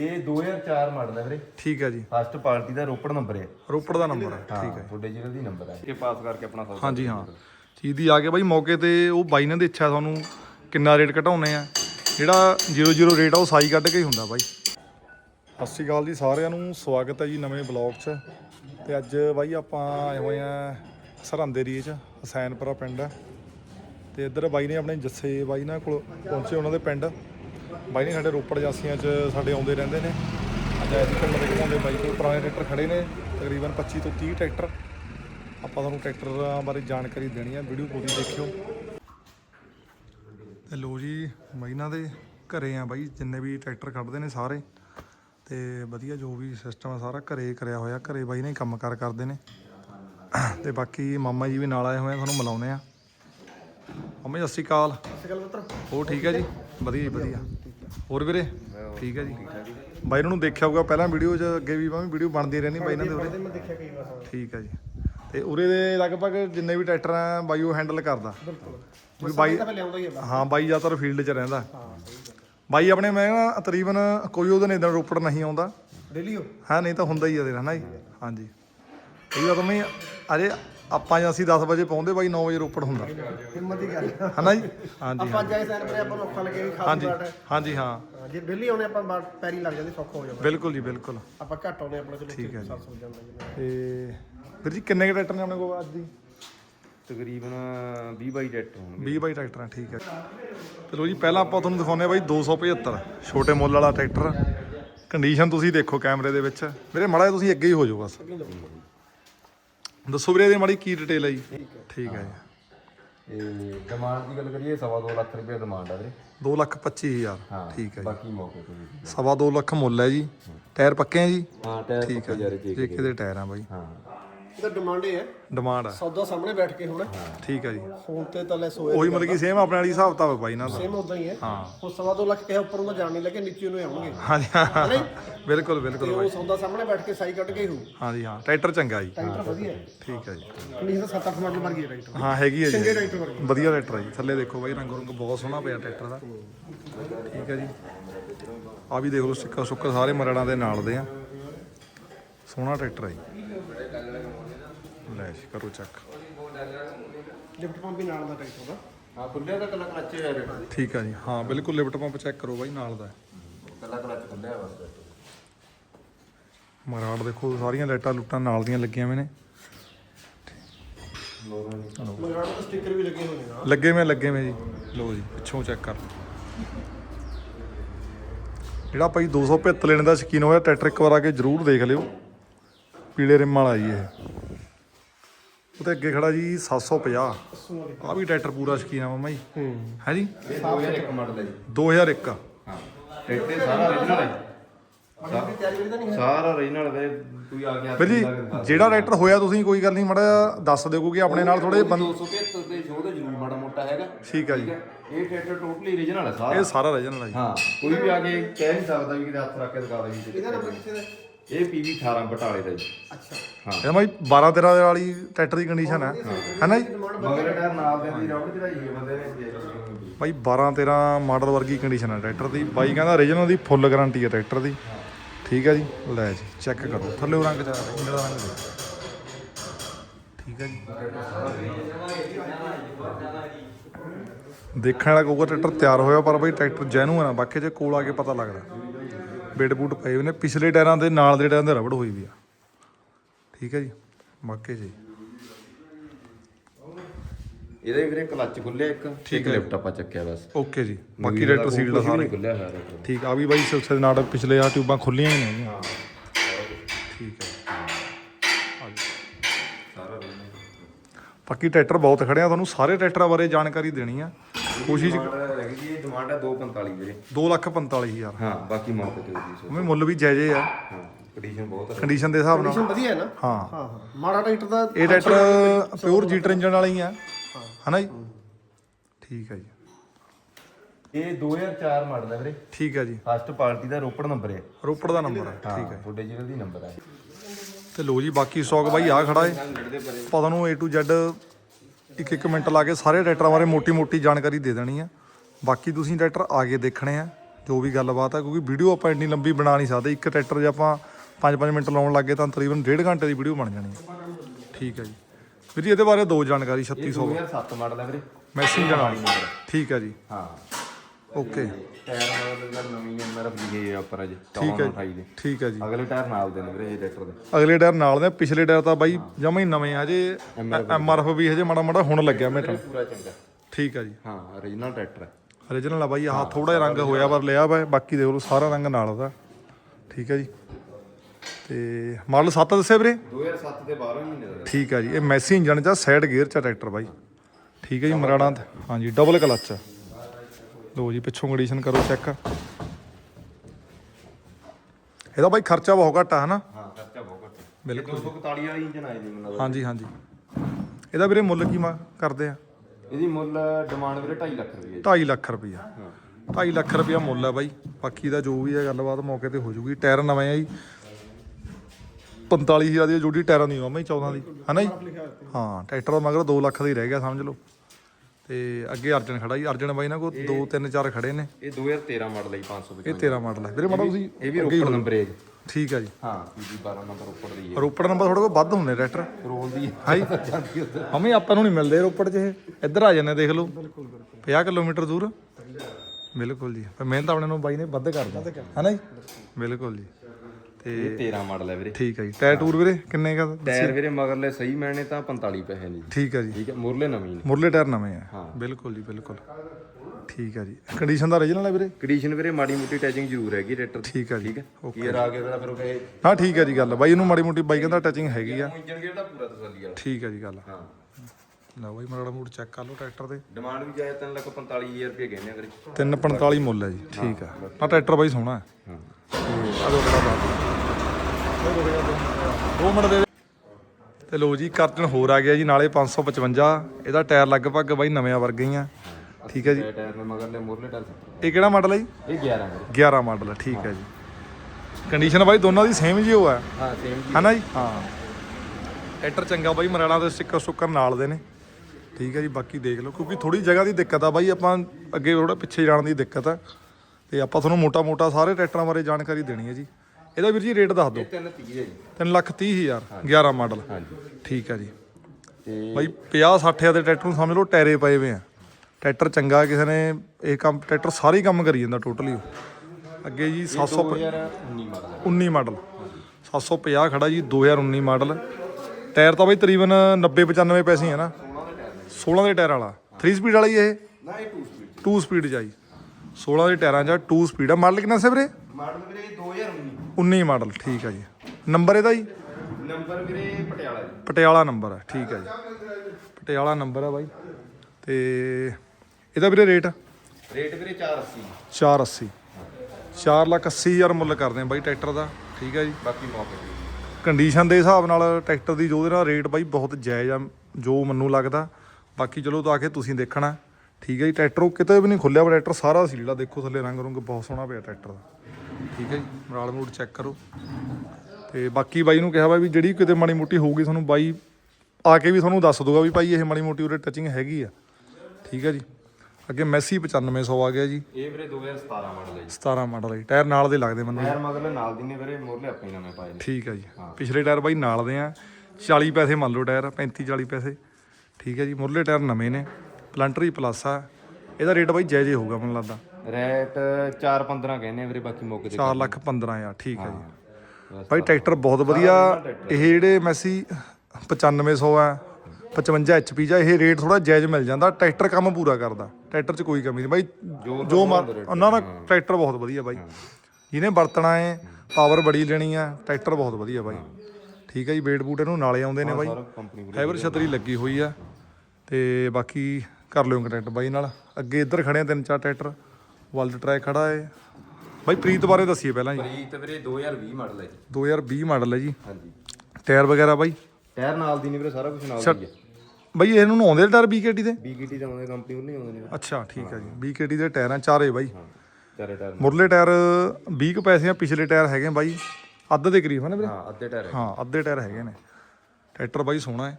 ਇਹ 2004 ਮਾਡਲ ਹੈ ਵੀਰੇ। ਠੀਕ ਹੈ ਜੀ। ਫਸਟ ਪਾਰਟੀ ਦਾ ਰੋਪੜ ਨੰਬਰ ਹੈ ਰੋਪੜ ਦਾ ਨੰਬਰ ਹੈ ਠੀਕ ਹੈ ਤੁਹਾਡੇ ਜ਼ਿਲ੍ਹੇ ਦੀ ਨੰਬਰ ਹੈ ਇਹ ਪਾਸ ਕਰਕੇ ਆਪਣਾ ਸੌਦਾ ਹਾਂਜੀ ਹਾਂ। ਚੀਜ਼ ਦੀ ਆ ਕੇ ਬਾਈ ਮੌਕੇ ਤੇ ਉਹ ਬਾਈ ਨੇ ਦੇਖਿਆ ਤੁਹਾਨੂੰ ਕਿੰਨਾ ਰੇਟ ਘਟਾਉਨੇ ਆ। ਜਿਹੜਾ 00 ਰੇਟ ਆ ਉਹ ਸਾਈ ਕੱਢ ਕੇ ਹੀ ਹੁੰਦਾ ਬਾਈ। ਸਤਿ ਸ਼੍ਰੀ ਅਕਾਲ ਜੀ ਸਾਰਿਆਂ ਨੂੰ ਸਵਾਗਤ ਹੈ ਜੀ ਨਵੇਂ ਬਲੌਗ 'ਚ। ਤੇ ਅੱਜ ਬਾਈ ਆਪਾਂ ਆਏ ਹੋਏ ਆ ਸਰਹੰਦ ਏਰੀਏ 'ਚ ਹਸੈਨਪੁਰਾ ਪਿੰਡ। ਹੈ ਤੇ ਇੱਧਰ ਬਾਈ ਨੇ ਆਪਣੇ ਜੱਸੇ ਬਾਈ ਨਾਲ ਕੋਲ ਪਹੁੰਚੇ ਉਹਨਾਂ ਦੇ ਪਿੰਡ। ਬਾਈ ਨੇ ਸਾਡੇ ਰੋਪੜ ਜਾਸੀਆਂ 'ਚ ਸਾਡੇ ਆਉਂਦੇ ਰਹਿੰਦੇ ਨੇ। ਅੱਜ ਐਸੀ ਪਿੰਡ ਦੇ ਘੁਮਾਉਂਦੇ ਬਾਈ ਕੋਲ ਪੁਰਾਣੇ ਟਰੈਕਟਰ ਖੜੇ ਨੇ ਤਕਰੀਬਨ 25 ਤੋਂ 30 ਟਰੈਕਟਰ। ਆਪਾਂ ਤੁਹਾਨੂੰ ਟਰੈਕਟਰਾਂ ਬਾਰੇ ਜਾਣਕਾਰੀ ਦੇਣੀ ਹੈ ਵੀਡੀਓ ਪੂਰੀ ਦੇਖਿਓ। ਤੇ ਲੋ ਜੀ ਮਹੀਨਾ ਦੇ ਘਰੇ ਆ ਬਾਈ ਜਿੰਨੇ ਵੀ ਟਰੈਕਟਰ ਕੱਢਦੇ ਨੇ ਸਾਰੇ। ਤੇ ਵਧੀਆ ਜੋ ਵੀ ਸਿਸਟਮ ਆ ਸਾਰਾ ਘਰੇ ਕਰਿਆ ਹੋਇਆ ਘਰੇ ਬਾਈ ਨੇ ਕੰਮ ਕਾਰ ਕਰਦੇ ਨੇ। ਤੇ ਬਾਕੀ ਮਾਮਾ ਜੀ ਵੀ ਨਾਲ ਆਏ ਹੋਏ ਆ ਤੁਹਾਨੂੰ ਮਿਲਾਉਨੇ ਆ। ਮਾਮਾ ਜੀ ਸਤਿ ਸ਼੍ਰੀ ਅਕਾਲ। ਹੋਰ ਠੀਕ ਹੈ ਜੀ? ਵਧੀਆ ਜੀ ਵਧੀਆ। ਹੋਰ ਵੀਰੇ? ਠੀਕ ਹੈ ਜੀ। ਬਾਈ ਨੂੰ ਦੇਖਿਆ ਹੋਊਗਾ ਪਹਿਲਾਂ ਵੀਡੀਓ 'ਚ ਅੱਗੇ ਵੀ ਮੈਂ ਵੀਡੀਓ ਬਣਦੀ ਰਹਿੰਦੀ ਬਾਈ ਨਾਲ ਦੇ ਉਰੇ। ਮੈਂ ਦੇਖਿਆ ਕਈ ਵਾਰ। ਹਾਂ ਠੀਕ ਹੈ ਜੀ। ਤੇ ਉਰੇ ਦੇ ਲਗਭਗ ਜਿੰਨੇ ਵੀ ਟਰੈਕਟਰ ਆ ਬਾਈ ਉਹ ਹੈਂਡਲ ਕਰਦਾ। ਵੀ ਬਾਈ ਤਾਂ ਮੈਂ ਲਿਆਉਂਦਾ ਹੀ ਆ ਬਸ ਹਾਂ ਬਾਈ ਜ਼ਿਆਦਾਤਰ ਫੀਲਡ 'ਚ ਰਹਿੰਦਾ। ਬਾਈ ਆਪਣੇ ਮੈਂ ਨਾ ਤਕਰੀਬਨ ਕੋਈ ਉਹਦੇ ਨੇ ਇਦਾਂ ਰੋਪੜ ਨਹੀਂ ਆਉਂਦਾ। ਡੇਲੀ ਹੋ? ਹਾਂ ਨਹੀਂ ਤਾਂ ਹੁੰਦਾ ਹੀ ਆ ਦੇ ਹਨਾ ਜੀ? ਹਾਂਜੀ। ਇਹ ਤਾਂ ਮੈਂ ਅਰੇ ਆਪਾਂ ਜਾਂ ਅਸੀਂ 10 ਵਜੇ ਪਹੁੰਚਦੇ ਬਾਈ 9 ਵਜੇ ਰੋਪੜ ਹੁੰਦਾ। ਹਿੰਮਤ ਦੀ ਗੱਲ ਆ। ਹਨਾ ਜੀ? ਹਾਂਜੀ ਆਪਾਂ ਜਾਏ ਸੈਨ ਪਰੇ ਆਪਾਂ ਨੂੰ ਔਖਾ ਲੱਗੇ ਵੀ ਖਾਸ ਹਾਂਜੀ ਬਾਟ। ਹੈ ਹਾਂਜੀ ਹਾਂ। ਹਾਂ, ਜੇ ਡੇਲੀ ਆਉਣੇ ਆਪਾਂ ਬਾਟ ਪੈਰੀ ਲੱਗ ਜਾਂਦੀ ਸੌਖਾ ਹੋ ਜਾਂਦਾ। ਬਿਲਕੁਲ ਜੀ ਬਿਲਕੁਲ। ਆਪਾਂ ਘੱਟ ਆਉਣੇ ਆਪਣਾ ਚਲੋ ਠੀਕ ਹੈ ਜੀ। ਹੋ ਜਾਂਦਾ ਤੇ ਵੀਰ ਜੀ ਕਿੰਨੇ ਕੁ ਟਰੈਕਟਰ ਨੇ ਆਪਣੇ ਕੋਲ ਅੱਜ ਦੀ? ਤਕਰੀਬਨ 20 ਬਾਈ ਡੈਟ ਹੋਣਗੇ। 20 ਬਾਈ ਟਰੈਕਟਰ ਆ ਠੀਕ ਹੈ। ਚਲੋ ਜੀ ਪਹਿਲਾਂ ਆਪਾਂ ਤੁਹਾਨੂੰ ਦਿਖਾਉਂਦੇ ਆ ਬਾਈ 275 ਛੋਟੇ ਮੁੱਲ ਵਾਲਾ ਟਰੈਕਟਰ। ਕੰਡੀਸ਼ਨ ਤੁਸੀਂ ਦੇਖੋ ਕੈਮਰੇ ਦੇ ਵਿੱਚ। ਵੀਰੇ ਮਾੜਾ ਜਿਹਾ ਤੁਸੀਂ ਅੱਗੇ ਹੀ ਹੋ ਜਾਓ ਬਸ। ਦੱਸੋ ਵੀਰੇ ਇਹਦੀ ਮਾੜੀ ਕੀ ਡਿਟੇਲ ਹੈ ਜੀ? ਠੀਕ ਹੈ। ਜੀ। ਇਹ ਡਿਮਾਂਡ ਦੀ ਗੱਲ ਕਰੀਏ ਸਵਾ ਦੋ ਲੱਖ ਰੁਪਏ ਡਿਮਾਂਡ ਹੈ ਵੀਰੇ। 2 ਲੱਖ 25 ਹਜ਼ਾਰ। ਹਾਂ ਠੀਕ ਹੈ ਜੀ। ਬਾਕੀ ਮੌਕੇ ਤੇ ਵੀ। ਸਵਾ 2 ਲੱਖ ਮੁੱਲ ਹੈ ਜੀ। ਟਾਇਰ ਪੱਕੇ ਆ ਜੀ? ਹਾਂ ਟਾਇਰ ਠੀਕ ਹੈ ਜੀ। ਦੇ ਟਾਇਰ ਆ ਬਾਈ। ਹਾਂ। ਇਹਦਾ ਡਿਮਾਂਡ ਇਹ ਹੈ। ਡਿਮਾਂਡ ਹੈ ਸੌਦਾ ਸਾਹਮਣੇ ਬੈਠ ਕੇ ਹੋਣਾ। ਠੀਕ ਹੈ ਜੀ। ਫੋਨ ਤੇ ਤਾਂ ਲੈਸ ਹੋਇਆ ਉਹੀ ਮਤਲਬ ਕਿ ਸੇਮ ਆਪਣੇ ਵਾਲੀ ਹਿਸਾਬ ਤਾਂ ਬਾਈ ਨਾਲ। ਦਾ ਸੇਮ ਉਦਾਂ ਹੀ ਹੈ। ਹਾਂ। ਉਹ ਸਵਾ ਦੋ ਲੱਖ ਕਿਹਾ ਉੱਪਰ ਨੂੰ ਜਾਣ ਨਹੀਂ ਲੱਗੇ ਨੀਚੇ ਨੂੰ ਆਉਣਗੇ। ਹਾਂਜੀ ਹਾਂ ਬਿਲਕੁਲ ਬਿਲਕੁਲ ਤੇ ਬਾਈ। ਉਹ ਸੌਦਾ ਸਾਹਮਣੇ ਬੈਠ ਕੇ ਸਾਈ ਕੱਢ ਕੇ ਹੀ ਹੋ ਹਾਂਜੀ ਹਾਂ ਟਰੈਕਟਰ ਚੰਗਾ ਜੀ। ਟਰੈਕਟਰ ਵਧੀਆ। ਹੈ ਠੀਕ ਹੈ ਜੀ। ਨਹੀਂ ਤਾਂ 7-8 ਮਾਡਲ ਵਰਗੀ ਹੈ ਟਰੈਕਟਰ। ਹਾਂ ਹੈਗੀ ਹੈ ਜੀ। ਟਰੈਕਟਰ ਵਰਗੀ। ਵਧੀਆ ਟਰੈਕਟਰ ਹੈ ਜੀ। ਥੱਲੇ ਦੇਖੋ ਬਾਈ ਰੰਗ ਰੁੰਗ ਬਹੁਤ ਸੋਹਣਾ ਪਿਆ ਟਰੈਕਟਰ ਦਾ। ਠੀਕ ਹੈ ਜੀ। ਆ ਵੀ ਦੇਖ ਲਓ ਸਿੱਕਾ ਸੁੱਕਾ ਸਾਰੇ ਮਰੜਾਂ ਦੇ ਨਾਲ ਦੇ ਆ। ਸੋਹਣਾ ਟਰੈਕਟਰ ਹੈ ਜੀ। ਜੀ ਕਰੋ ਚੱਕ ਲਿਫਟ ਪੰਪ ਵੀ ਨਾਲ ਦਾ ਟਰੈਕਟਰ ਦਾ ਹਾਂ ਖੁੱਲਿਆ ਤਾਂ ਕੱਲਾ ਕਲੱਚ ਹੈ ਵੀਰੇ। ਠੀਕ ਹੈ ਜੀ ਹਾਂ ਬਿਲਕੁਲ ਲਿਫਟ ਪੰਪ ਚੈੱਕ ਕਰੋ ਬਾਈ ਨਾਲ ਦਾ। ਕੱਲਾ ਕਲੱਚ ਖੁੱਲਿਆ ਬਸ। ਮਰਾੜ ਦੇਖੋ ਸਾਰੀਆਂ ਲਾਈਟਾਂ ਲੁੱਟਾਂ ਨਾਲ ਦੀਆਂ ਲੱਗੀਆਂ ਹੋਏ ਨੇ। ਮਗਰਾੜ ਤੇ ਸਟicker ਵੀ ਲੱਗੇ ਹੋਏ ਨੇ ਨਾਲ। ਲੱਗੇ ਮੈਂ ਲੱਗੇ ਮੈਂ ਜੀ। ਲੋ ਜੀ ਪਿੱਛੋਂ ਚੈੱਕ ਕਰ। ਲਓ ਜਿਹੜਾ ਭਾਈ 275 ਲੈਣ ਦਾ ਸ਼ਕੀਨ ਹੋਇਆ ਟਰੈਕਟਰ ਇੱਕ ਵਾਰ ਆ ਕੇ ਜ਼ਰੂਰ ਦੇਖ ਲਿਓ। ਪੀਲੇ ਰਿਮ ਵਾਲਾ ਜੀ ਇਹ। ਉਹਦੇ ਅੱਗੇ ਖੜਾ ਜੀ 750 ਆ ਵੀ ਟਰੈਕਟਰ ਪੂਰਾ ਸ਼ਕੀਨ ਆ ਮਮਾ ਜੀ। ਹੈ। ਜੀ? ਇਹ 2001 ਮਾਡਲ ਹੈ ਜੀ। 2001 ਹਾਂ। ਟਰੈਕਟਰ ਸਾਰਾ origignal ਹੈ ਮਗਰ ਦੀ ਤਿਆਰੀ ਵਾਲੀ ਤਾਂ ਨਹੀਂ ਹੈ? ਸਾਰਾ origignal ਵੀਰੇ ਕੋਈ ਆ ਗਿਆ ਜੀ ਜਿਹੜਾ ਟਰੈਕਟਰ ਹੋਇਆ ਤੁਸੀਂ ਕੋਈ ਗੱਲ ਨਹੀਂ ਮਾੜਾ ਦੱਸ ਦਿਓ ਕਿਉਂਕਿ ਆਪਣੇ ਨਾਲ ਥੋੜੇ 275 ਦੇ ਸ਼ੋਅ ਤੇ ਜ਼ਰੂਰ ਮਾੜਾ ਮੋਟਾ ਹੈਗਾ। ਠੀਕ ਆ ਜੀ। ਇਹ ਟਰੈਕਟਰ ਟੋਟਲੀ origignal ਹੈ ਸਾਰਾ। ਇਹ ਸਾਰਾ ਰਹਿ ਜਾਣਾ ਜੀ। ਹਾਂ। ਕੋਈ ਵੀ ਆ ਕੇ ਕਹਿ ਨਹੀਂ ਸਕਦਾ ਵੀ ਕਿਤੇ ਹੱਥ ਰੱਖ ਕੇ ਦਿਖਾ ਦੇ ਇਹਦਾ ਨੰਬਰ ਕਿੱਥੇ ਦਾ ਇਹ PV 18 ਬਟਾਲੇ ਦਾ ਜੀ। ਅੱਛਾ। ਇਹ ਭਾਈ 12 13 ਵਾਲੀ ਟਰੈਕਟਰ ਦੀ ਕੰਡੀਸ਼ਨ ਹੈ। ਹੈ। ਨਾ ਜੀ? ਮਗਰ ਟਾਇਰ ਨਾਲ ਦੇ ਦੀ ਰਬੜ ਚੜਾਈ ਹੈ ਬੰਦੇ ਨੇ ਲਓ। ਭਾਈ 12 13 ਮਾਡਲ ਵਰਗੀ ਕੰਡੀਸ਼ਨ ਹੈ ਟਰੈਕਟਰ ਦੀ। ਬਾਈ ਕਹਿੰਦਾ origignal ਦੀ ਫੁੱਲ ਗਾਰੰਟੀ ਹੈ ਟਰੈਕਟਰ ਦੀ। ਠੀਕ ਹੈ ਜੀ? ਲੈ ਜੀ ਚੈੱਕ ਕਰੋ। ਥੱਲੇ ਰੰਗ ਚ ਆ ਰਿਹਾ ਦਾ ਰੰਗ ਦੇਖੋ। ਠੀਕ ਹੈ ਜੀ? ਦੇਖਣ ਵਾਲਾ ਕਹੂਗਾ ਟਰੈਕਟਰ ਤਿਆਰ ਹੋਇਆ ਪਰ ਭਾਈ ਟਰੈਕਟਰ ਜੈਨੂਨ ਆ ਬਾਕੀ ਜੇ ਕੋਲ ਆ ਕੇ ਪਤਾ ਲੱਗਦਾ। ਬੇਟ ਬੂਟ ਪਏ ਹੋਏ ਨੇ ਪਿਛਲੇ ਟਾਇਰਾਂ ਦੇ ਨਾਲ ਦੇ ਟਾਇਰਾਂ ਦੇ ਰਬੜ ਹੋਈ ਵੀ ਆ। ਠੀਕ ਹੈ ਜੀ ਬਾਕੀ ਜੀ। ਇਹਦੇ ਵੀਰੇ ਕਲੱਚ ਖੁੱਲਿਆ ਇੱਕ ਠੀਕ ਲਿਫਟ ਆਪਾਂ ਚੱਕਿਆ ਬਸ। ਓਕੇ ਜੀ ਬਾਕੀ ਟਰੈਕਟਰ ਸੀਲਡ ਆ ਸਾਰੇ ਖੁੱਲਿਆ ਹੋਇਆ ਠੀਕ ਆ ਵੀ ਬਾਈ ਸਿਲਸਿਲੇ ਦੇ ਨਾਲ ਪਿਛਲੇ ਆ ਟਿਊਬਾਂ ਖੁੱਲੀਆਂ ਹੀ ਨੇ। ਠੀਕ ਹੈ। ਸਾਰਾ origignal ਬਾਕੀ ਟਰੈਕਟਰ ਬਹੁਤ ਖੜੇ ਆ ਤੁਹਾਨੂੰ ਸਾਰੇ ਟਰੈਕਟਰਾਂ ਬਾਰੇ ਜਾਣਕਾਰੀ ਦੇਣੀ ਆ। ਕੋਸ਼ਿਸ਼ ਹੈਗੀ ਜੀ ਇਹ ਡਿਮਾਂਡ ਹੈ 245 ਵੀਰੇ। 245000 ਹਾਂ ਬਾਕੀ ਮੌਕੇ ਤੇ ਜੀ ਉਹਵੇਂ ਮੁੱਲ ਵੀ ਜਾਇਜ਼ੇ ਆ। ਹਾਂ ਕੰਡੀਸ਼ਨ ਬਹੁਤ ਹੈ ਕੰਡੀਸ਼ਨ ਦੇ ਹਿਸਾਬ ਨਾਲ। ਕੰਡੀਸ਼ਨ ਵਧੀਆ ਹੈ ਨਾ? ਹਾਂ। ਹਾਂ ਹਾਂ। ਮਾੜਾ ਟਰੈਕਟਰ ਦਾ ਇਹ ਟਰੈਕਟਰ ਪਿਓਰ ਜੀਟਰ ਇੰਜਨ ਵਾਲਾ ਹੀ ਆ। ਹਨਾ ਜੀ? ਠੀਕ ਹੈ ਜੀ। ਇਹ 2004 ਮਾਡਲ ਹੈ ਵੀਰੇ। ਠੀਕ ਹੈ ਜੀ। ਫਸਟ ਪਾਰਟੀ ਦਾ ਰੋਪੜ ਨੰਬਰ ਹੈ। ਰੋਪੜ ਦਾ ਨੰਬਰ ਹੈ ਠੀਕ ਹੈ ਤੁਹਾਡੇ ਜ਼ਿਲ੍ਹੇ ਦੀ ਨੰਬਰ ਹੈ ਤੇ ਲੋ ਜੀ ਬਾਕੀ ਸਟਾਕ ਬਾਈ ਆ ਖੜਾ ਏ। ਆਪਾਂ ਤੁਹਾਨੂੰ A to Z ਇੱਕ ਇੱਕ ਮਿੰਟ ਲਾ ਕੇ ਸਾਰੇ ਟਰੈਕਟਰਾਂ ਬਾਰੇ ਮੋਟੀ ਮੋਟੀ ਜਾਣਕਾਰੀ ਦੇ ਦੇਣੀ ਆ। ਬਾਕੀ ਤੁਸੀਂ ਟਰੈਕਟਰ ਆ ਕੇ ਦੇਖਣੇ ਆ ਜੋ ਵੀ ਗੱਲਬਾਤ ਆ ਕਿਉਂਕਿ ਵੀਡੀਓ ਆਪਾਂ ਇੰਨੀ ਲੰਬੀ ਬਣਾ ਨਹੀਂ ਸਕਦੇ। ਇੱਕ ਟਰੈਕਟਰ ਜੇ ਆਪਾਂ 5-5 ਮਿੰਟ ਲਾਉਣ ਲੱਗੇ ਤਾਂ ਤਕਰੀਬਨ ਡੇਢ ਘੰਟੇ ਦੀ ਵੀਡੀਓ ਬਣ ਜਾਣੀ ਹੈ ਠੀਕ ਹੈ ਜੀ। ਵੀਰ ਜੀ ਇਹਦੇ ਬਾਰੇ ਦੋ ਜਾਣਕਾਰੀ 3600 2007 ਮਾਡਲ ਹੈ ਵੀਰੇ। ਮੈਸੇਜ ਜਾਣਾ ਠੀਕ ਹੈ ਜੀ। ਹਾਂ ਓਕੇ। ਟਾਇਰ ਮਾਡਲ ਦਾ ਨਵੀਂ ਨੰਬਰ ਲਿਖੇ ਹੋਏ ਆ ਉੱਪਰ ਅਜੇ ਠੀਕ ਹੈ 28 ਦੇ। ਠੀਕ ਹੈ ਜੀ। ਅਗਲੇ ਟਾਇਰ ਨਾਲ ਦੇ ਨੇ ਵੀਰੇ ਇਹ ਟਰੈਕਟਰ ਦੇ। ਅਗਲੇ ਟਾਇਰ ਨਾਲ ਦੇ ਪਿਛਲੇ ਟਾਇਰ ਤਾਂ ਬਾਈ ਜਮਾ ਹੀ ਨਵੇਂ ਆ ਜੇ ਐਮਆਰਐਫ ਵੀ ਹਜੇ ਮਾੜਾ ਮਾੜਾ ਹੁਣ ਲੱਗਿਆ ਪੂਰਾ ਚੰਗਾ। ਠੀਕ ਹੈ ਜੀ। ਹਾਂ origignal ਟਰੈਕਟਰ ਹੈ origignal ਆ ਬਾਈ ਆਹ ਥੋੜਾ ਜਿਹਾ ਰੰਗ ਹੋਇਆ ਪਰ ਲਿਆ ਵਾ ਬਾਕੀ ਦੇਖ ਲਓ ਸਾਰਾ ਰੰਗ ਨਾਲ ਉਹਦਾ ਠੀਕ ਹੈ ਜੀ। ਤੇ ਮਾਡਲ 7 ਦੱਸਿਆ ਵੀਰੇ? 2007 ਦੇ 12 ਮਹੀਨੇ ਦਾ। ਠੀਕ ਹੈ ਜੀ ਇਹ ਮੈਸੀ ਇੰਜਨ ਚ ਆ ਸਾਈਡ ਗੇਅਰ ਚ ਆ ਟਰੈਕਟਰ ਬਾਈ। ਠੀਕ ਹੈ ਜੀ ਮਰਾਣਾ ਤੇ ਹਾਂਜੀ ਡਬਲ ਕਲਚ ਲੋ ਜੀ ਪਿੱਛੋਂ ਕੰਡੀਸ਼ਨ ਕਰੋ ਚੈੱਕ ਇਹਦਾ ਬਾਈ ਖਰਚਾ ਬਹੁਤ ਘੱਟ ਆ ਹਨਾ? ਹਾਂ ਖਰਚਾ ਬਹੁਤ ਘੱਟ ਬਿਲਕੁਲ 241 ਵਾਲੀ ਇੰਜਨ ਆਈ ਜੀ ਮੈਨੂੰ ਹਾਂਜੀ ਹਾਂਜੀ। ਇਹਦਾ ਵੀਰੇ ਮੁੱਲ ਕੀ ਮਾ ਕਰਦੇ ਆ? ਇਹਦੀ ਮੁੱਲ ਡਿਮਾਂਡ ਵੀਰੇ 2.5 ਲੱਖ ਰੁਪਏ ਜੀ। 2.5 ਲੱਖ ਰੁਪਈਆ। 2.5 ਲੱਖ ਰੁਪਈਆ ਮੁੱਲ ਹੈ ਬਾਈ। ਬਾਕੀ ਦਾ ਜੋ ਵੀ ਹੈ ਗੱਲਬਾਤ ਮੌਕੇ ਤੇ ਹੋ ਜੂਗੀ। ਟਾਇਰ ਨਵੇਂ ਆ ਜੀ। 45000 ਦੀ ਜੋੜੀ ਟਾਇਰਾਂ ਦੀ ਮਾਮਾ 14 ਦੀ। ਹਨਾ ਜੀ? ਹਾਂ ਟਰੈਕਟਰ ਦਾ ਮਗਰ 2 ਲੱਖ ਦਾ ਹੀ ਰਹਿ ਗਿਆ ਸਮਝ ਲਓ। ਤੇ ਅੱਗੇ ਅਰਜਨ ਖੜਾ ਜੀ ਅਰਜਨ ਬਾਈ ਨਾਲ ਕੋ 2 3 4 ਖੜੇ ਨੇ। ਇਹ 2013 ਮਾਡਲ ਹੈ ਜੀ 555 ਇਹ 13 ਮਾਡਲ ਹੈ ਵੀਰੇ ਮਾਡਲ ਤੁਸੀਂ ਇਹ ਵੀ ਰੋਪੜ ਨੰਬਰ ਹੈ ਜੀ। ਠੀਕ ਹੈ ਜੀ। ਹਾਂ ਪੀਜੀ 12 ਨੰਬਰ ਰੋਪੜ ਦੀ ਹੈ ਰੋਪੜ ਨੰਬਰ ਥੋੜੇ ਕੋਲ ਵੱਧ ਹੁੰਦੇ ਟਰੈਕਟਰ ਰੋਲ ਦੀ ਹਾਈ ਜਾਂਦੀ ਉੱਧਰ। ਹਮੇ ਆਪਾਂ ਨੂੰ ਨਹੀਂ ਮਿਲਦੇ ਰੋਪੜ 'ਚ ਇਹ। ਇੱਧਰ ਆ ਜਾਂਦੇ ਦੇਖ ਲਓ। 50 ਕਿਲੋਮੀਟਰ ਦੂਰ। ਬਿਲਕੁਲ ਜੀ। ਪਰ ਮਿਹਨਤ ਆਪਣੇ ਨੂੰ ਬਾਈ ਨੇ ਵੱਧ ਕਰਦਾ ਹਨਾ ਜੀ? ਬਿਲਕੁਲ ਜੀ। ਤੇ ਇਹ 13 ਮਾਡਲ ਹੈ ਵੀਰੇ। ਠੀਕ ਹੈ ਜੀ। ਟਾਇਰ ਟੂਰ ਵੀਰੇ ਕਿੰਨੇ ਕਾ? ਟਾਇਰ ਵੀਰੇ ਮਗਰਲੇ ਸਹੀ ਮੈਨੇ ਤਾਂ 45 ਪੈਸੇ ਨੇ ਜੀ। ਠੀਕ ਹੈ ਜੀ। ਠੀਕ ਹੈ ਮੁਰਲੇ ਨਵੀਂ ਨੇ। ਮੁਰਲੇ ਟਾਇਰ ਨਵੇਂ ਆ। ਬਿਲਕੁਲ ਜੀ ਬਿਲਕੁਲ। ਠੀਕ ਹੈ ਜੀ। ਕੰਡੀਸ਼ਨ ਦਾ origignal ਹੈ ਵੀਰੇ? ਕੰਡੀਸ਼ਨ ਵੀਰੇ ਮਾੜੀ ਮੋਟੀ ਟੈਚਿੰਗ ਜ਼ਰੂਰ ਹੈਗੀ ਟਰੈਕਟਰ ਠੀਕ ਹੈ ਠੀਕ ਹੈ। ਗੀਅਰ ਆ ਗਿਆ ਫਿਰ ਕਹੇ ਹਾਂ ਠੀਕ ਹੈ ਜੀ ਗੱਲ। ਬਾਈ ਇਹਨੂੰ ਮਾੜੀ ਮੋਟੀ ਬਾਈ ਕਹਿੰਦਾ ਟੱਚਿੰਗ ਹੈਗੀ ਆ। ਇੰਜਨ ਗੇਅਰ ਦਾ ਪੂਰਾ ਤਸੱਲੀ ਵਾਲਾ। ਠੀਕ ਹੈ ਜੀ ਗੱਲ। ਹਾਂ। ਲਓ ਬਾਈ ਮਾੜਾ ਮੂਡ ਚੈੱਕ ਕਰ ਲਓ ਟਰੈਕਟਰ ਦੇ। ਡਿਮਾਂਡ ਵੀ ਜਾਏ 3 ਲੱਖ 45000 ਰੁਪਏ ਕਹਿੰਦੇ ਆ ਵੀਰੇ। 345 ਮੁੱਲ ਹੈ ਜੀ। ਠੀਕ ਆ। ਆ ਟਰੈਕਟਰ ਬਾਈ ਸੋਹਣਾ ਹੈ। ਹਾਂ। ਦੋ ਦੋ ਮਿੰਟ ਦੇ ਦੇ। ਤੇ ਲੋ ਜੀ ਕਰਟਨ ਹੋਰ ਆ ਗਿਆ ਜੀ ਨਾਲੇ 555 ਇਹਦਾ ਟਾਇਰ ਲਗਭਗ ਬਾਈ ਨਵੇਂ ਵਰਗੇ ਹੀ ਆ। ਠੀਕ ਹੈ ਜੀ। ਇਹ ਟਾਇਰ ਨੇ ਮਗਰਲੇ ਮੁਰਲੇ ਟਾਇਰ ਸੱਤ। ਇਹ ਕਿਹੜਾ ਮਾਡਲ ਹੈ ਜੀ? ਇਹ 11 ਵੀਰੇ 11 ਮਾਡਲ ਹੈ ਠੀਕ ਹੈ ਜੀ। ਕੰਡੀਸ਼ਨ ਬਾਈ ਦੋਨਾਂ ਦੀ ਸੇਮ ਜੀ ਹੋ ਆ। ਹਾਂ ਸੇਮ ਹਨਾ ਜੀ? ਹਾਂ। ਟਰੈਕਟਰ ਚੰਗਾ ਬਾਈ ਮਰਾਣਾ ਦੇ ਸਟicker ਸੁੱਕਰ ਨਾਲ ਦੇ ਨੇ। ਠੀਕ ਹੈ ਜੀ ਬਾਕੀ ਦੇਖ ਲਓ ਕਿਉਂਕਿ ਥੋੜੀ ਜਗ੍ਹਾ ਦੀ ਦਿੱਕਤ ਆ ਬਾਈ ਆਪਾਂ ਅੱਗੇ ਥੋੜਾ ਪਿੱਛੇ ਜਾਣ ਦੀ ਦਿੱਕਤ ਆ। ਤੇ ਆਪਾਂ ਤੁਹਾਨੂੰ ਮੋਟਾ-ਮੋਟਾ ਸਾਰੇ ਟਰੈਕਟਰਾਂ ਬਾਰੇ ਜਾਣਕਾਰੀ ਦੇਣੀ ਹੈ ਜੀ। ਇਹਦਾ ਵੀਰ ਜੀ ਰੇਟ ਦੱਸ ਦਿਓ। 3 30 ਹੈ ਜੀ। 3 ਲੱਖ 30 ਹਜ਼ਾਰ 11 ਮਾਡਲ। ਹਾਂਜੀ। ਠੀਕ ਹੈ ਜੀ। ਤੇ ਬਾਈ 50 60 ਹਜ਼ਾਰ ਦੇ ਟਰੈਕਟਰ ਨੂੰ ਸਮਝ ਲਓ ਟਾਇਰੇ ਪਏ ਹੋਏ ਆ। ਟਰੈਕਟਰ ਚੰਗਾ ਕਿਸੇ ਨੇ ਇਹ ਕੰਮ ਟਰੈਕਟਰ ਸਾਰੇ ਹੀ ਕੰਮ ਕਰੀ ਜਾਂਦਾ ਟੋਟਲੀ ਅੱਗੇ ਜੀ 700 2019 ਮਾਡਲ ਹੈ। 19 ਮਾਡਲ। 750 ਖੜਾ ਜੀ 2019 ਮਾਡਲ। ਟਾਇਰ ਤਾਂ ਬਾਈ ਤਕਰੀਬਨ 90 95 ਪੈਸੇ ਹੀ ਹੈ ਨਾ। 16 ਦੇ ਟਾਇਰ ਵਾਲਾ। 3 ਸਪੀਡ ਵਾਲਾ ਹੀ ਇਹ? ਨਾ ਇਹ 2 ਸਪੀਡ 2 ਸਪੀਡ ਜਾਈ 16 ਦੇ ਟਾਇਰਾਂ 'ਚ 2 ਸਪੀਡ ਆ। ਮਾਡਲ ਕਿੰਨਾ ਸੀ ਵੀਰੇ? ਮਾਡਲ ਵੀਰੇ 2019 19 ਮਾਡਲ ਠੀਕ ਆ ਜੀ। ਨੰਬਰ ਇਹਦਾ ਜੀ? ਨੰਬਰ ਵੀਰੇ ਪਟਿਆਲਾ ਜੀ। ਪਟਿਆਲਾ ਨੰਬਰ ਹੈ ਠੀਕ ਹੈ ਜੀ। ਪਟਿਆਲਾ ਨੰਬਰ ਹੈ ਬਾਈ। ਤੇ ਇਹਦਾ ਵੀਰੇ ਰੇਟ ਰੇਟ ਵੀਰੇ 480 480 4 ਲੱਖ 80 ਹਜ਼ਾਰ ਮੁੱਲ ਕਰਦੇ ਆ ਬਾਈ ਟਰੈਕਟਰ ਦਾ ਠੀਕ ਹੈ ਜੀ। ਬਾਕੀ ਮੌਕੇ ਤੇ ਕੰਡੀਸ਼ਨ ਦੇ ਹਿਸਾਬ ਨਾਲ ਟਰੈਕਟਰ ਦੀ ਜੋ ਇਹਦਾ ਰੇਟ ਬਾਈ ਬਹੁਤ ਜਾਇਜ਼ ਆ ਜੋ ਮੈਨੂੰ ਲੱਗਦਾ। ਬਾਕੀ ਚਲੋ ਤਾਂ ਆ ਕੇ ਤੁਸੀਂ ਦੇਖਣਾ। ਠੀਕ ਹੈ ਜੀ ਟਰੈਕਟਰ ਉਹ ਕਿਤੇ ਵੀ ਨਹੀਂ ਖੁੱਲਿਆ ਵਾ ਟਰੈਕਟਰ ਸਾਰਾ ਸੀਲਾ ਦੇਖੋ ਥੱਲੇ ਰੰਗ ਰੁੰਗ ਬਹੁਤ ਸੋਹਣਾ ਪਿਆ ਟਰੈਕਟਰ ਦਾ। ਠੀਕ ਹੈ ਜੀ ਮਰਾਲ ਮੂਡ ਚੈੱਕ ਕਰੋ। ਤੇ ਬਾਕੀ ਬਾਈ ਨੂੰ ਕਿਹਾ ਵਾ ਵੀ ਜਿਹੜੀ ਕਿਤੇ ਮਾੜੀ ਮੋਟੀ ਹੋਊਗੀ ਤੁਹਾਨੂੰ ਬਾਈ ਆ ਕੇ ਵੀ ਤੁਹਾਨੂੰ ਦੱਸ ਦੂਗਾ ਵੀ ਭਾਈ ਇਹ ਮਾੜੀ ਮੋਟੀ ਉਰੇ ਟੱਚਿੰਗ ਹੈਗੀ ਆ। ਠੀਕ ਹੈ ਜੀ ਅੱਗੇ ਮੈਸੀ 9500 ਆ ਗਿਆ ਜੀ। ਇਹ ਵੀਰੇ 2017 ਮਾਡਲ ਹੈ ਜੀ। 17 ਮਾਡਲ ਹੈ। ਟਾਇਰ ਨਾਲ ਦੇ ਲੱਗਦੇ ਮੈਨੂੰ ਟਾਇਰ ਮਗਰਲੇ ਨਾਲ ਦੀ ਨੇ ਵੀਰੇ ਮੋਰਲੇ ਆਪਣੇ ਨਵੇਂ ਪਾਏ ਨੇ। ਠੀਕ ਹੈ ਜੀ ਪਿਛਲੇ ਟਾਇਰ ਬਾਈ ਨਾਲ ਦੇ ਆ 40 ਪੈਸੇ ਮੰਨ ਲਓ ਟਾਇਰ 35 40 ਪੈਸੇ। ਠੀਕ ਹੈ ਜੀ ਮੁਰਲੇ ਟਾਇਰ ਨਵੇਂ ਨੇ। ਪਲੰਟਰੀ ਪਲੱਸ ਆ ਇਹਦਾ ਰੇਟ ਬਾਈ ਜਾਇਜ਼ ਹੀ ਹੋਊਗਾ ਮੈਨੂੰ ਲੱਗਦਾ। ਰੇਟ 415 ਕਹਿੰਦੇ ਆ ਵੀਰੇ ਬਾਕੀ ਮੌਕੇ ਤੇ 4 ਲੱਖ 15 ਹਜ਼ਾਰ ਠੀਕ ਹੈ ਜੀ। ਬਾਈ ਟਰੈਕਟਰ ਬਹੁਤ ਵਧੀਆ। ਇਹ ਜਿਹੜੇ ਮੈਸੀ 9500 ਆ 55 HP ਜਾਂ ਇਹ ਰੇਟ ਥੋੜਾ ਜਾਇਜ਼ ਮਿਲ ਜਾਂਦਾ। ਟਰੈਕਟਰ ਕੰਮ ਪੂਰਾ ਕਰਦਾ। ਟਰੈਕਟਰ 'ਚ ਕੋਈ ਕਮੀ ਨਹੀਂ। ਬਾਈ ਜੋ ਉਹਨਾਂ ਦਾ ਟਰੈਕਟਰ ਬਹੁਤ ਵਧੀਆ ਬਾਈ। ਜਿਹਨੇ ਵਰਤਣਾ ਹੈ ਪਾਵਰ ਬੜੀ ਲੈਣੀ ਆ ਟਰੈਕਟਰ ਬਹੁਤ ਵਧੀਆ ਬਾਈ। ਠੀਕ ਹੈ ਜੀ ਵੇਟ ਬੂਟ ਇਹਨੂੰ ਨਾਲੇ ਆਉਂਦੇ ਨੇ ਬਾਈ। ਫਾਈਬਰ ਛਤਰੀ ਲੱਗੀ ਹੋਈ ਆ। ਤੇ ਬਾਕੀ ਕਰ ਲਿਓ ਕੰਟੈਕਟ ਬਾਈ ਨਾਲ। ਅੱਗੇ ਇੱਧਰ ਖੜੇ ਆ ਤਿੰਨ ਚਾਰ ਟਰੈਕਟਰ। ਵਰਲਡ ਟਰੈਕ ਖੜਾ ਹੈ ਬਾਈ ਪ੍ਰੀਤ ਬਾਰੇ ਦੱਸੀਏ ਪਹਿਲਾਂ ਜੀ। ਪ੍ਰੀਤ ਵੀਰੇ 2020 ਮਾਡਲ ਹੈ ਜੀ। 2020 ਮਾਡਲ ਹੈ ਜੀ। ਹਾਂਜੀ। ਟਾਇਰ ਵਗੈਰਾ ਬਾਈ? ਟਾਇਰ ਨਾਲ ਦੀ ਨੇ ਵੀਰੇ ਸਾਰਾ ਕੁਝ ਨਾਲ ਦੀ ਹੈ ਬਾਈ ਇਹਨੂੰ ਨੂੰ ਆਉਂਦੇ ਟਾਇਰ BKT ਦੇ? ਬੀਕੀਟੀ ਦਾ ਆਉਂਦੇ ਕੰਪਨੀ ਉਹ ਨਹੀਂ ਆਉਂਦੇ ਨੇ। ਅੱਛਾ ਠੀਕ ਹੈ ਜੀ। BKT ਦੇ ਟਾਇਰ ਚਾਰੇ ਬਾਈ। ਹਾਂ ਚਾਰੇ ਟਾਇਰ ਮੁਰਲੇ ਟਾਇਰ 20 ਕੁ ਪੈਸੇ ਆ ਪਿਛਲੇ ਟਾਇਰ ਹੈਗੇ ਬਾਈ। ਅੱਧ ਦੇ ਕਰੀਬ ਹੈ ਨਾ ਵੀਰੇ? ਹਾਂ ਅੱਧੇ ਟਾਇਰ ਹਾਂ ਅੱਧੇ ਟਾਇਰ ਹੈਗੇ ਨੇ। ਟਰੈਕਟਰ ਬਾਈ ਸੋਹਣਾ ਹੈ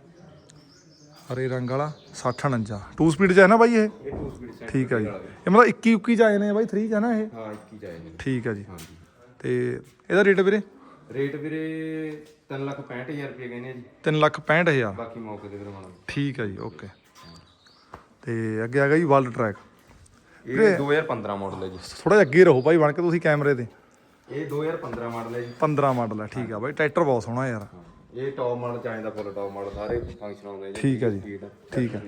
ਹਰੇ ਰੰਗ ਵਾਲਾ 60 49 2 ਸਪੀਡ 'ਚ ਹੈ ਨਾ ਬਾਈ ਇਹ? ਇਹ 2 ਸਪੀਡ ਸੈਂਟਰ ਠੀਕ ਆ ਜੀ। ਇਹ ਮਤਲਬ 21 21 ਚ ਆਏ ਨੇ ਬਾਈ 3 ਚ ਹੈ ਨਾ ਇਹ? ਹਾਂ 21 ਚ ਆਏ ਨੇ। ਠੀਕ ਆ ਜੀ। ਹਾਂਜੀ। ਤੇ ਇਹਦਾ ਰੇਟ ਵੀਰੇ? ਰੇਟ ਵੀਰੇ 3 ਲੱਖ 65000 ਰੁਪਏ ਕਹਿੰਦੇ ਆ ਜੀ। 3 ਲੱਖ 65000 ਬਾਕੀ ਮੌਕੇ ਤੇ ਮਾਣਾ ਠੀਕ ਆ ਜੀ ਓਕੇ ਤੇ ਅੱਗੇ ਆ ਗਿਆ ਜੀ ਵਰਲਡ ਟਰੈਕ ਇਹ 2015 ਮਾਡਲ ਹੈ ਜੀ। ਥੋੜਾ ਜਿਹਾ ਅੱਗੇ ਰਹੋ ਭਾਈ ਬਣ ਕੇ ਤੁਸੀਂ ਕੈਮਰੇ ਤੇ। ਇਹ 2015 ਮਾਡਲ ਹੈ ਜੀ। 15 ਮਾਡਲ ਹੈ ਠੀਕ ਆ ਬਾਈ। ਟਰੈਕਟਰ ਬਹੁਤ ਸੋਹਣਾ ਯਾਰ। ਇਹ ਟੌਪ ਮਾਡਲ ਚ ਆਇੰਦਾ ਫੁੱਲ ਟੌਪ ਮਾਡਲ ਸਾਰੇ ਫੰਕਸ਼ਨ ਆਉਂਦੇ ਜੀ ਠੀਕ ਆ ਜੀ। Speed, ਠੀਕ ਆ।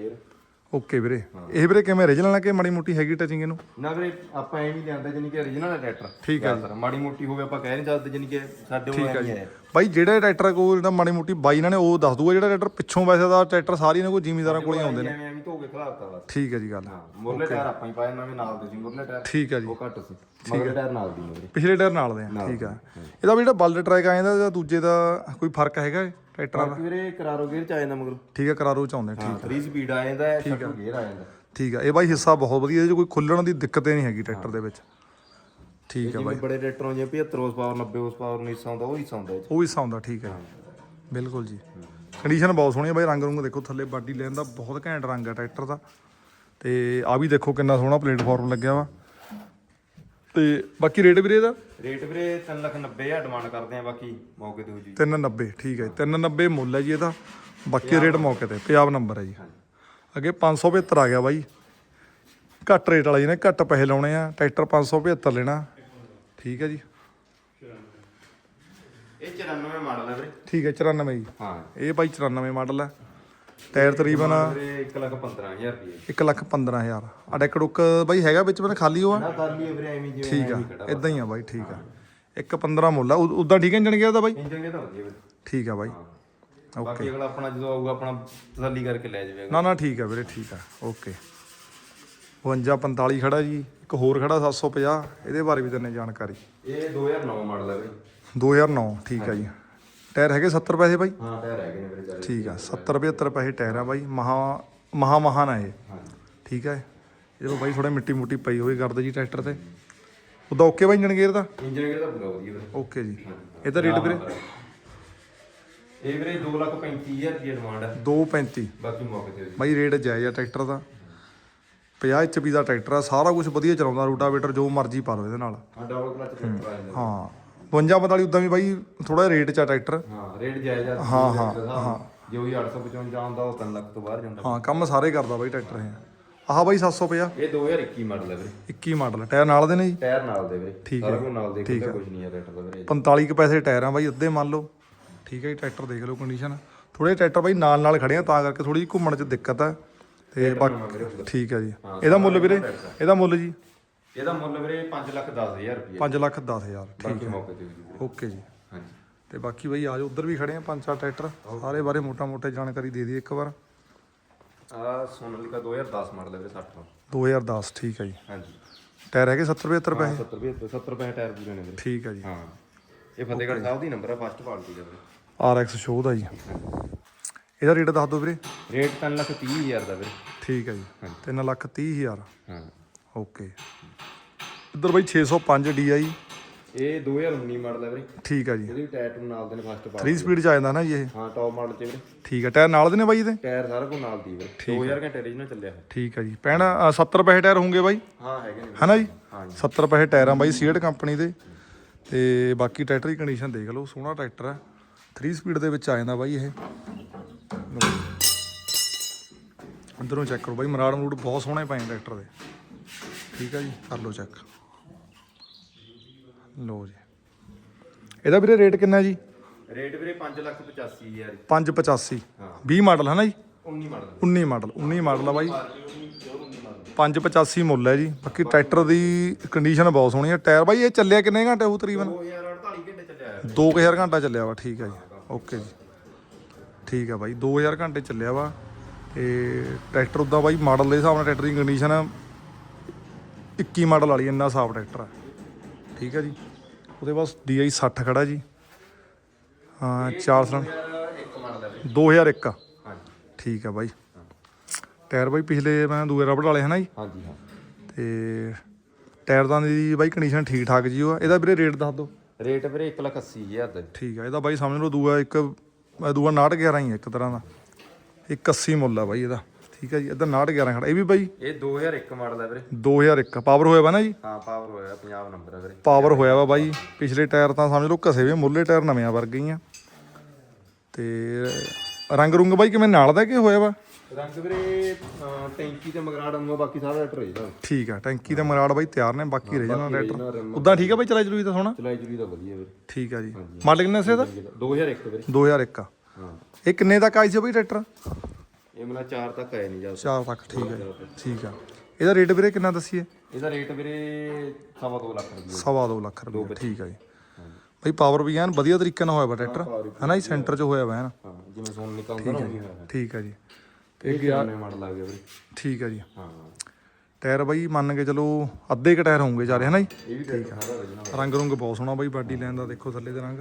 ਓਕੇ ਵੀਰੇ। ਇਹ ਵੀਰੇ ਕਿਵੇਂ ਰੀਜਨਲ ਹੈ ਕਿ ਮਾੜੀ ਮੋਟੀ ਹੈਗੀ ਟਚਿੰਗ ਇਹਨੂੰ? ਨਾ ਵੀਰੇ ਆਪਾਂ ਐਵੇਂ ਹੀ ਲਿਆਂਦਾ ਜਾਨੀ ਕਿ origignal ਟਰੈਕਟਰ ਠੀਕ ਆ ਮਾੜੀ ਮੋਟੀ ਹੋਵੇ ਆਪਾਂ ਕਹਿ ਨਹੀਂ ਸਕਦੇ ਜਾਨੀ ਕਿ ਸਾਡੇ ਕੋਲ ਐਵੇਂ ਹੀ ਹੈ ਬਾਈ ਜਿਹੜਾ ਟਰੈਕਟਰ ਕੋਲ ਜਿਹੜਾ ਮਾੜੀ ਮੋਟੀ ਬਾਈ ਇਹਨਾਂ ਨੇ ਉਹ ਦੱਸ ਦੂਗਾ ਜਿਹੜਾ ਟਰੈਕਟਰ ਪਿੱਛੋਂ ਵੈਸੇ ਦਾ ਟਰੈਕਟਰ ਸਾਰੇ ਇਹਨਾਂ ਕੋਲ ਜ਼ਿਮੀਦਾਰਾਂ ਕੋਲ ਹੀ ਆਉਂਦੇ ਨੇ। ਐਵੇਂ ਐਵੇਂ ਧੋ ਕੇ ਖਲਾਰਤਾ ਬਸ। ਠੀਕ ਹੈ ਜੀ ਗੱਲ। ਹਾਂ ਮੁਰਲੇ ਟਾਇਰ ਆਪਾਂ ਹੀ ਪਾਏ ਨਵੇਂ ਨਾਲ ਦੇ ਸੀ ਮੁਰਲੇ ਟਾਇਰ। ਠੀਕ ਹੈ ਜੀ। ਉਹ ਘੱਟ ਸੀ ਮਗਰ ਟਾਇਰ ਨਾਲ ਦੀ ਵੀਰੇ ਪਿਛਲੇ ਟਾਇਰ ਨਾਲ ਦੇ ਆ ਠੀਕ ਆ। ਇਹਦਾ ਵੀ ਜਿਹੜਾ ਬਲਡ ਟਰੈਕ ਆ ਜਾਂਦਾ ਦੂਜੇ ਦਾ ਕੋਈ ਫ਼ਰਕ ਹੈਗਾ ਟਰੈਕਟਰਾਂ ਦਾ? ਵੀਰੇ ਕਰਾਰੋ ਗੇਅਰ ਚ ਆ ਜਾਂਦਾ ਮਗਰ। ਠੀਕ ਹੈ ਕਰਾਰੋ ਚ ਆਉਂਦੇ ਠੀਕ ਹਾਂ 3 ਸਪੀਡ ਆ ਜਾਂਦਾ ਹੈ ਸ਼ਟਲ ਗੇਅਰ ਆ ਜਾਂਦਾ। ਠੀਕ ਆ ਇਹ ਬਾਈ ਹਿੱਸਾ ਬਹੁਤ ਵਧੀਆ ਇਹਦੇ 'ਚ ਕੋਈ ਖੁੱਲਣ ਦੀ ਦਿੱਕਤ ਹੀ ਨਹੀਂ ਹੈਗੀ ਟਰੈਕਟਰ ਦੇ ਵਿੱਚ। ਠੀਕ ਆ ਜਿਵੇਂ ਬੜੇ ਟਰੈਕਟਰਾਂ ਜਿਵੇਂ 75 ਹਾਰਸ ਪਾਵਰ 90 ਹਾਰਸ ਪਾਵਰ ਨਹੀਂ ਆਉਂਦਾ ਉਹ ਹੀ ਇਹ 'ਚ। ਉਹ ਹਿੱਸਾ ਆਉਂਦਾ ਠੀਕ ਹੈ। ਬਿਲਕੁਲ ਜੀ। ਕੰਡੀਸ਼ਨ ਬਹੁਤ ਸੋਹਣੀ ਹੈ ਬਾਈ ਰੰਗ ਰੁੰਗ ਦੇਖੋ ਥੱਲੇ ਬਾਡੀ ਲੈਣ ਦਾ ਬਹੁਤ ਘੈਂਟ ਰੰਗ ਹੈ ਟਰੈਕਟਰ ਦਾ। ਤੇ ਆ ਵੀ ਦੇਖੋ ਕਿੰਨਾ ਸੋਹਣਾ ਪਲੇਟਫਾਰਮ ਲੱਗਿਆ ਵਾ। ਤੇ ਬਾਕੀ ਰੇਟ ਵੀਰੇ ਇਹਦਾ? ਰੇਟ ਵੀਰੇ 3 ਲੱਖ 90 ਹਜ਼ਾਰ ਡਿਮਾਂਡ ਕਰਦੇ ਆ ਬਾਕੀ ਮੌਕੇ ਤੇ ਹੋ ਜੀ 390 ਠੀਕ ਹੈ ਜੀ। 390 ਮੁੱਲ ਹੈ ਜੀ ਇਹਦਾ। ਬਾਕੀ ਰੇਟ ਮੌਕੇ ਤੇ ਪੰਜਾਬ ਨੰਬਰ ਹੈ ਜੀ। ਅੱਗੇ 575 ਆ ਗਿਆ ਬਾਈ। ਘੱਟ ਰੇਟ ਵਾਲਾ ਜਿਹਨੇ ਘੱਟ ਪੈਸੇ ਲਾਉਣੇ ਆ ਟਰੈਕਟਰ 575 ਲੈਣਾ। ਠੀਕ ਹੈ ਜੀ। ਇਹ 94 ਮਾਡਲ ਹੈ ਵੀਰੇ। ਠੀਕ ਹੈ 94 ਜੀ। ਹਾਂ। ਇਹ ਬਾਈ 94 ਮਾਡਲ ਹੈ ਟਾਇਰ ਤਕਰੀਬਨ ਵੀਰੇ 1 ਲੱਖ 15000 ਰੁਪਏ 1 ਲੱਖ 15000 ਆ ਡੈਕ ਡੁੱਕ ਬਾਈ ਹੈਗਾ ਵਿੱਚ ਮੈਨੂੰ ਖਾਲੀ ਉਹ ਆ ਨਾ ਕਰ ਲਈ ਵੀਰੇ ਐਵੇਂ ਜਿਵੇਂ ਠੀਕ ਆ ਇਦਾਂ ਹੀ ਆ ਬਾਈ ਠੀਕ ਆ। ਇੱਕ 15 ਮੁੱਲ ਆ। ਉਦਾਂ ਠੀਕ ਹੈ ਇੰਜਣ ਗਿਆ ਉਹਦਾ ਬਾਈ? ਇੰਜਨ ਇਹ ਤਾਂ ਵਧੀਆ ਵੀਰੇ। ਠੀਕ ਆ ਬਾਈ। ਬਾਕੀ ਅਗਲਾ ਆਪਣਾ ਜਦੋਂ ਆਊਗਾ ਆਪਣਾ ਤਸੱਲੀ ਕਰਕੇ ਲੈ ਜਾਵੇਗਾ ਨਾ ਨਾ ਠੀਕ ਆ ਵੀਰੇ ਠੀਕ ਆ। ਓਕੇ। 52 45 ਖੜਾ ਜੀ। ਇੱਕ ਹੋਰ ਖੜਾ 750 ਇਹਦੇ ਬਾਰੇ ਵੀ ਤੈਨੂੰ ਜਾਣਕਾਰੀ। ਇਹ 2009 ਮਾਡਲ ਹੈ ਵੀਰੇ। 2009 ਠੀਕ ਆ ਜੀ। ਟਾਇਰ ਹੈਗੇ 70 ਪੈਸੇ ਬਾਈ? ਹਾਂ ਟਾਇਰ ਹੈਗੇ ਨੇ ਵੀਰੇ ਚਾਰੇ ਠੀਕ ਆ 70 75 ਪੈਸੇ ਟਾਇਰ ਆ ਬਾਈ ਮਹਾ ਮਹਾ ਮਹਾਨ ਆ ਇਹ। ਹਾਂ ਠੀਕ ਆ ਇਹਦੇ ਬਾਈ ਥੋੜਾ ਮਿੱਟੀ ਮੁੱਟੀ ਪਈ ਹੋਈ ਕਰਦੇ ਜੀ ਟਰੈਕਟਰ ਤੇ। ਉਹਦਾ ਓਕੇ ਬਾਈ ਇੰਜਣ ਗੇਅਰ ਦਾ? ਇੰਜਨ ਇਹ ਤਾਂ ਪੂਰਾ ਵਧੀਆ ਵੀਰੇ। ਓਕੇ ਜੀ। ਇਹਦਾ ਰੇਟ ਵੀਰੇ? ਇਹ ਵੀਰੇ 2 ਲੱਖ 35000 ਰੁਪਏ ਡਿਮਾਂਡ ਹੈ 235 ਬਾਕੀ ਮੌਕੇ ਤੇ ਹੋ ਬਾਈ ਰੇਟ ਜਾਇਜ਼ ਆ ਟਰੈਕਟਰ ਦਾ। 50 HP ਦਾ ਟਰੈਕਟਰ ਆ ਸਾਰਾ ਕੁਝ ਵਧੀਆ ਚਲਾਉਂਦਾ ਰੂਟਾਵੇਟਰ ਜੋ ਮਰਜ਼ੀ ਪਾ ਲਓ ਇਹਦੇ ਨਾਲ। ਹਾਂ ਡਬਲ ਕਲਚ ਟਰੈਕਟਰ ਆ ਜਾਂਦਾ। ਹਾਂ। 52 45 ਉਦਾਂ ਵੀ ਬਾਈ ਥੋੜਾ ਰੇਟ ਚ ਆ ਟਰੈਕਟਰ। ਹਾਂ ਰੇਟ ਜਾਇਜ਼ ਆ ਹਾਂ, ਹਾਂ, ਹਾਂ। ਜੇ ਉਹੀ 855 ਆਉਂਦਾ ਉਹ 3 ਲੱਖ ਤੋਂ ਬਾਹਰ ਜਾਂਦਾ। ਹਾਂ ਕੰਮ ਸਾਰੇ ਕਰਦਾ ਬਾਈ ਟਰੈਕਟਰ ਇਹ। ਆਹ ਬਾਈ 750 ਇਹ 2021 ਮਾਡਲ ਹੈ ਵੀਰੇ। 21 ਮਾਡਲ ਟਾਇਰ ਨਾਲ ਦੇ ਨੇ ਜੀ? ਟਾਇਰ ਨਾਲ ਦੇ ਵੀਰੇ। ਠੀਕ ਕੁਝ ਨਾਲ ਦੇ ਕੁਝ ਨਹੀਂ ਹੈ ਟਰੈਕਟਰ ਦਾ ਵੀਰੇ 45 ਕੁ ਪੈਸੇ ਟਾਇਰਾਂ ਬਾਈ ਅੱਧੇ ਮੰਨ ਲਓ। ਠੀਕ ਹੈ ਜੀ ਟਰੈਕਟਰ ਦੇਖ ਲਓ ਕੰਡੀਸ਼ਨ ਥੋੜੇ ਟਰੈਕਟਰ ਬਾਈ ਨਾਲ ਨਾਲ ਖੜੇ ਆ ਤਾਂ ਕਰਕੇ ਥੋੜੀ ਜਿਹੀ ਘੁੰਮਣ ਚ ਦਿੱਕਤ ਆ। ਤੇ ਬਾਕੀ ਠੀਕ ਹੈ ਜੀ। ਇਹਦਾ ਮੁੱਲ ਵੀਰੇ ਇਹਦਾ ਮੁੱਲ ਜੀ? ਇਹਦਾ ਮੁੱਲ ਵੀਰੇ 5 ਲੱਖ 10000 ਰੁਪਏ 5 ਲੱਖ 10000 ਠੀਕ ਬਾਕੀ ਮੌਕੇ ਤੇ ਵੀਰੇ। ਓਕੇ ਜੀ। ਹਾਂਜੀ। ਤੇ ਬਾਕੀ ਬਾਈ ਆਜੋ ਉਧਰ ਵੀ ਖੜੇ ਆ ਪੰਜ ਚਾਰ ਟਰੈਕਟਰ। ਸਾਰੇ ਬਾਰੇ ਮੋਟਾ ਮੋਟਾ ਜਾਣਕਾਰੀ ਦੇ ਦਈਏ ਇੱਕ ਵਾਰ। ਆ ਸੋਨਾਲੀਕਾ 2010 ਮਾਡਲ ਹੈ ਵੀਰੇ 60 ਦਾ 2010 ਠੀਕ ਹੈ ਜੀ। ਹਾਂਜੀ। ਟਾਇਰ ਹੈਗੇ 70 75 ਪੈਸੇ? 70 75 70 ਪੈਸੇ ਟਾਇਰ ਪੂਰੇ ਨੇ ਵੀਰੇ। ਠੀਕ ਹੈ ਜੀ। ਹਾਂ। ਇਹ ਫਤਿਹਗੜ੍ਹ ਸਾਹਿਬ ਦੀ ਨੰਬਰ ਹੈ ਫਸਟ ਪਾਰਟੀ ਦਾ ਵੀਰੇ। RX ਸ਼ੋ ਦਾ ਜੀ। ਇਹਦਾ ਰੇਟ ਦੱਸ ਦਿਓ ਵੀਰੇ। ਰੇਟ 3 ਲੱਖ 30 ਹਜ਼ਾਰ ਦਾ ਵੀਰੇ। ਠੀਕ ਹੈ ਜੀ। 3 ਲੱਖ 30 ਹਜ਼ਾਰ। ਹਾਂ। ਓਕੇ। ਇੱਧਰ ਬਾਈ 605 DI ਇਹ 2019 ਮਾਡਲ ਹੈ ਵੀਰੇ। ਠੀਕ ਹੈ ਜੀ। ਇਹਦੀ ਟਾਇਰ ਨੂੰ ਨਾਲ ਦੇ ਨੇ ਫਸਟ ਪਾਰਟੀ 3 ਸਪੀਡ ਚ ਆ ਜਾਂਦਾ ਨਾ ਜੀ ਇਹ। ਹਾਂ ਟੌਪ ਮਾਡਲ ਚ ਵੀਰੇ। ਠੀਕ ਹੈ ਟਾਇਰ ਨਾਲ ਦੇ ਨੇ ਬਾਈ ਇਹਦੇ? ਟਾਇਰ ਸਾਰਾ ਕੁਝ ਨਾਲ ਦੀ ਵੀਰੇ। 2000 ਘੰਟੇ ਰੀਜਨਲ ਚੱਲਿਆ ਹੈ ਠੀਕ ਹੈ ਜੀ। ਪੈਣਾ 70 ਪੈਸੇ ਟਾਇਰ ਹੋਣਗੇ ਬਾਈ? ਹਾਂ ਹੈਗੇ ਨੇ। ਹੈਨਾ ਜੀ? ਹਾਂਜੀ 70 ਪੈਸੇ ਟਾਇਰਾਂ ਬਾਈ ਸੀਟ ਕੰਪਨੀ ਦੇ। ਤੇ ਬਾਕੀ ਟਰੈਕਟਰ ਦੀ ਕੰਡੀਸ਼ਨ ਦੇਖ ਲਓ ਸੋਹਣਾ ਟਰੈਕਟਰ ਹੈ 3 ਸਪੀਡ ਦੇ ਵਿੱਚ ਆ ਜਾਂਦਾ ਬਾਈ ਇਹ। ਅੰਦਰੋਂ ਚੈੱਕ ਕਰੋ ਬਾਈ ਮਰਾੜ ਮਰੂੜ ਬਹੁਤ ਸੋਹਣੇ ਪਏ ਟਰੈਕਟਰ ਦੇ। ਠੀਕ ਹੈ ਜੀ ਕਰ ਲਓ ਚੈੱਕ ਲਓ ਜੀ। ਇਹਦਾ ਵੀਰੇ ਰੇਟ ਕਿੰਨਾ ਜੀ? ਰੇਟ ਵੀਰੇ 5 ਲੱਖ 85 ਹਜ਼ਾਰ। 585 ਹਾਂ। 20 ਮਾਡਲ ਹੈ ਨਾ ਜੀ? 19 ਮਾਡਲ। 19 ਮਾਡਲ 19 ਮਾਡਲ ਆ ਬਾਈ। 585 ਮੁੱਲ ਹੈ ਜੀ। ਬਾਕੀ ਟਰੈਕਟਰ ਦੀ ਕੰਡੀਸ਼ਨ ਬਹੁਤ ਸੋਹਣੀ ਹੈ ਟਾਇਰ ਬਾਈ ਇਹ ਚੱਲਿਆ ਕਿੰਨੇ ਘੰਟੇ ਉਹ ਤਕਰੀਬਨ? 2048 ਘੰਟੇ ਚੱਲਿਆ ਹੈ 2000 ਘੰਟਾ ਚੱਲਿਆ ਵਾ ਠੀਕ ਹੈ ਜੀ ਓਕੇ ਜੀ। ਠੀਕ ਹੈ ਬਾਈ 2000 ਘੰਟੇ ਚੱਲਿਆ ਵਾ। ਤੇ ਟਰੈਕਟਰ ਉਦਾਂ ਬਾਈ ਮਾਡਲ ਦੇ ਹਿਸਾਬ ਨਾਲ ਟਰੈਕਟਰ ਦੀ ਕੰਡੀਸ਼ਨ 21 ਮਾਡਲ ਵਾਲੀ ਇੰਨਾ ਸਾਫ਼ ਟਰੈਕਟਰ ਆ। ਠੀਕ ਹੈ ਜੀ। ਉਹਦੇ ਬਾਅਦ DI 60 ਖੜਾ ਜੀ। ਹਾਂ 4 ਸਲੰ ਇੱਕ ਮਾਡਲ ਹੈ ਵੀਰੇ 2001 ਹਾਂਜੀ ਠੀਕ ਆ ਬਾਈ। ਟਾਇਰ ਬਾਈ ਪਿਛਲੇ ਮੈਂ ਦੂਏ ਰਬੜ ਵਾਲੇ ਹਨਾ ਜੀ? ਹਾਂਜੀ ਹਾਂ। ਤੇ ਟਾਇਰਦਾਂ ਦੀ ਬਾਈ ਕੰਡੀਸ਼ਨ ਠੀਕ ਠਾਕ ਜੀ ਉਹ। ਆ ਇਹਦਾ ਵੀਰੇ ਰੇਟ ਦੱਸ ਦਿਓ। ਰੇਟ ਵੀਰੇ 1 ਲੱਖ 80 ਹਜ਼ਾਰ ਦਾ। ਠੀਕ ਆ ਇਹਦਾ ਬਾਈ ਸਮਝ ਲਓ ਦੂਆ ਇੱਕ ਦੂਆ 911 ਹੀ ਆ ਇੱਕ ਤਰ੍ਹਾਂ ਦਾ। ਇੱਕ 80 ਮੁੱਲ ਆ ਬਾਈ ਇਹਦਾ। ਠੀਕ ਹੈ ਜੀ ਇੱਧਰ 69 11 ਖੜਾ ਇਹ ਵੀ ਬਾਈ? ਇਹ 2001 ਮਾਡਲ ਹੈ ਵੀਰੇ। 2001 ਪਾਵਰ ਹੋਇਆ ਵਾ ਨਾ ਜੀ? ਹਾਂ ਪਾਵਰ ਹੋਇਆ ਪੰਜਾਬ ਨੰਬਰ ਹੈ ਵੀਰੇ। ਪਾਵਰ ਹੋਇਆ ਵਾ ਬਾਈ। ਪਿਛਲੇ ਟਾਇਰ ਤਾਂ ਸਮਝ ਲਓ ਘਸੇ ਵੀ ਮੁੱਲੇ ਟਾਇਰ ਨਵੇਂ ਵਰਗੇ ਹੀ ਆ ਤੇ ਰੰਗ ਰੁੰਗ ਬਾਈ ਕਿਵੇਂ ਨਾਲ ਦਾ ਕਿ ਹੋਇਆ ਵਾ? ਰੰਗ ਵੀਰੇ ਟੈਂਕੀ ਤੇ ਮਗਰਾੜ ਆਉਂਗਾ ਬਾਕੀ ਸਾਰਾ ਲੈਟਰ ਹੈ ਇਹਦਾ। ਠੀਕ ਆ ਟੈਂਕੀ ਤੇ ਮਰਾੜ ਬਾਈ ਤਿਆਰ ਨੇ ਬਾਕੀ ਰਹਿ ਜਾਣਾ original ਉਦਾਂ ਠੀਕ ਆ ਬਾਈ ਚਲਾਈ ਚਲੂਈ ਤਾਂ ਸੋਹਣਾ? ਚਲਾਈ ਚੁਲੀ ਤਾਂ ਵਧੀਆ ਵੀਰੇ। ਠੀਕ ਆ ਜੀ। ਮਾਡਲ ਕਿੰਨਾ ਸੀ ਇਹਦਾ? 2001 ਵੀਰੇ। 2001 ਆ। ਹਾਂ। ਇਹ ਕਿੰਨੇ ਤੱਕ ਆਈ ਸੀ ਬਾਈ ਟਰੈਕਟਰ? ਇਹ ਮੇਰਾ 4 ਤੱਕ ਆਇਆ ਨਹੀਂ ਜਾ 4 ਤੱਕ ਠੀਕ ਆ ਜੀ ਠੀਕ ਆ। ਇਹਦਾ ਰੇਟ ਵੀਰੇ ਕਿੰਨਾ ਦੱਸੀਏ? ਇਹਦਾ ਰੇਟ ਵੀਰੇ ਸਵਾ ਦੋ ਲੱਖ ਰੁਪਏ ਸਵਾ ਦੋ ਲੱਖ ਰੁਪਏ ਠੀਕ ਆ ਜੀ। ਬਈ ਪਾਵਰ ਵੀ ਐਨ ਵਧੀਆ ਤਰੀਕੇ ਨਾਲ ਹੋਇਆ ਵਾ ਟਰੈਕਟਰ। ਹਨਾ ਜੀ ਸੈਂਟਰ 'ਚ ਹੋਇਆ ਵਾ ਹਾਂ ਜਿਵੇਂ ਸੋਨ ਨਿਕਲਦਾ ਨਾ ਉਹੀ ਹੋਇਆ। ਠੀਕ ਆ ਜੀ। ਇਹ ਗਿਆ ਮਾਡਲ ਆ ਗਿਆ ਵੀਰੇ? ਠੀਕ ਆ ਜੀ। ਹਾਂ। ਟਾਇਰ ਬਾਈ ਮੰਨ ਕੇ ਚਲੋ ਅੱਧੇ ਕ ਟਾਇਰ ਹੋਣਗੇ ਚਾਰੇ ਹਨਾ ਜੀ? ਠੀਕ original ਰੰਗ ਰੁੰਗ ਬਹੁਤ ਸੋਹਣਾ ਬਾਈ ਬਾਡੀ ਲੈਣ ਦਾ ਦੇਖੋ ਥੱਲੇ ਦੇ ਰੰਗ।